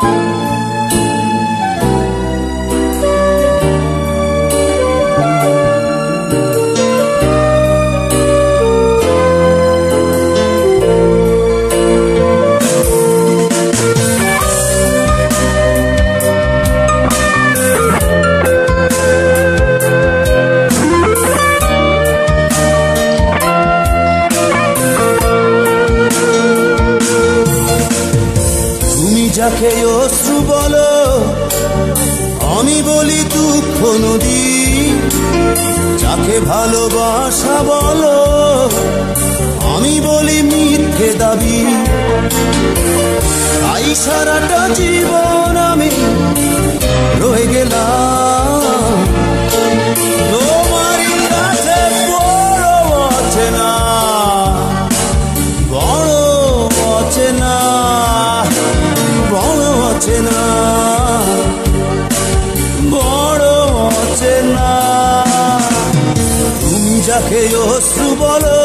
তুমি যাকে অশ্রু বলো, আমি বলি দুঃখ নদী। যাকে ভালোবাসা বলো, আমি বলি মিথ্যে দাবি। তাই সারাটা জীবন আমি যাকে অশ্রু বলো।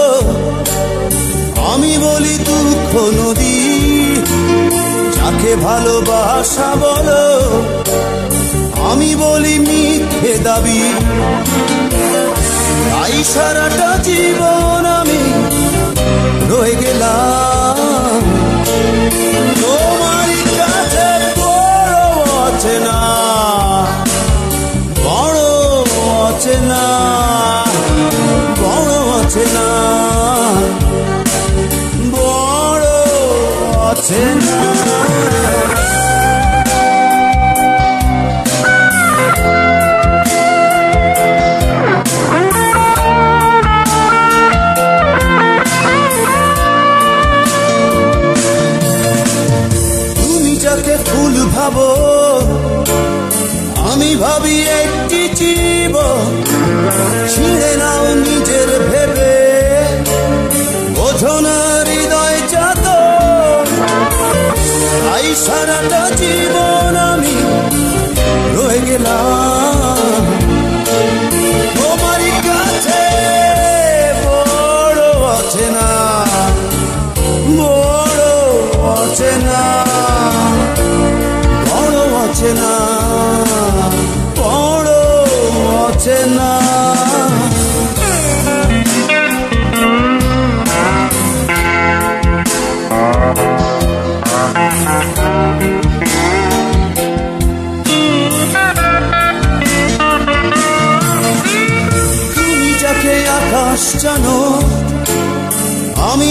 আমি বলি দুঃখ নদী যাকে ভালোবাসা বলো। আমি বলি মিথ্যে দাবি। সারাটা জীবন আমি ফুল ভাবো আমি ভাবি একটি জীব ছিঁড়ে নাও নিজের তাই সারাটা জীবন আমি রয়ে গেলাম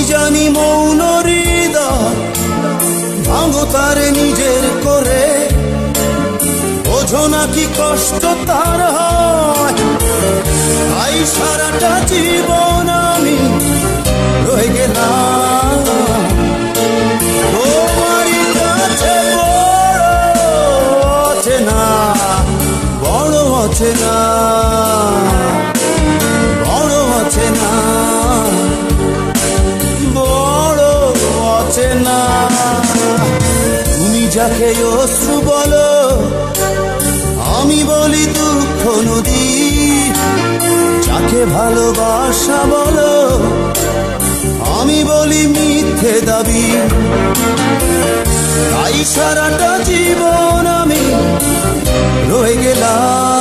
জানি মৌন হৃদয়, ভাঙো তার নিজের করে। বোঝো নাকি কষ্ট তার হয়। সারাটা জীবন আমি রয়ে গেলাম। আছে না, বড় আছে না। আছে না। তুমি যাকে অশ্রু বলো, আমি বলি দুঃখ নদী। যাকে ভালোবাসা বলো, আমি বলি মিথ্যে দাবি। তাই সারাটা জীবন আমি রয়ে গেলাম।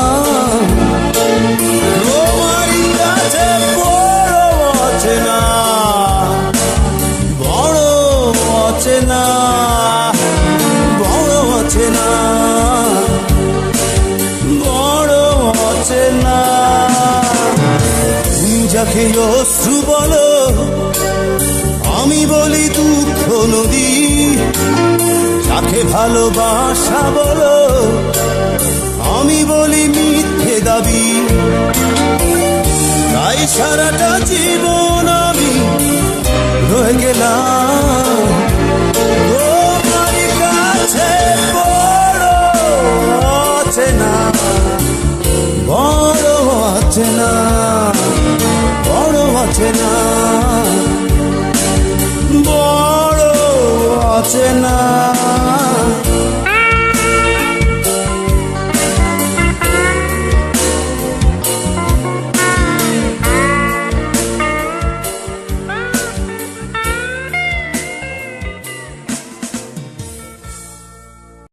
আছে না। তুমি যাকে অশ্রু বলো, আমি বলি দুঃখ নদী। যাকে ভালোবাসা বলো, আমি বলি মিথ্যে দাবি। তাই সারাটা জীবন আমি রয়ে গেলাম। আছে না। আছে না। বড় আছে না।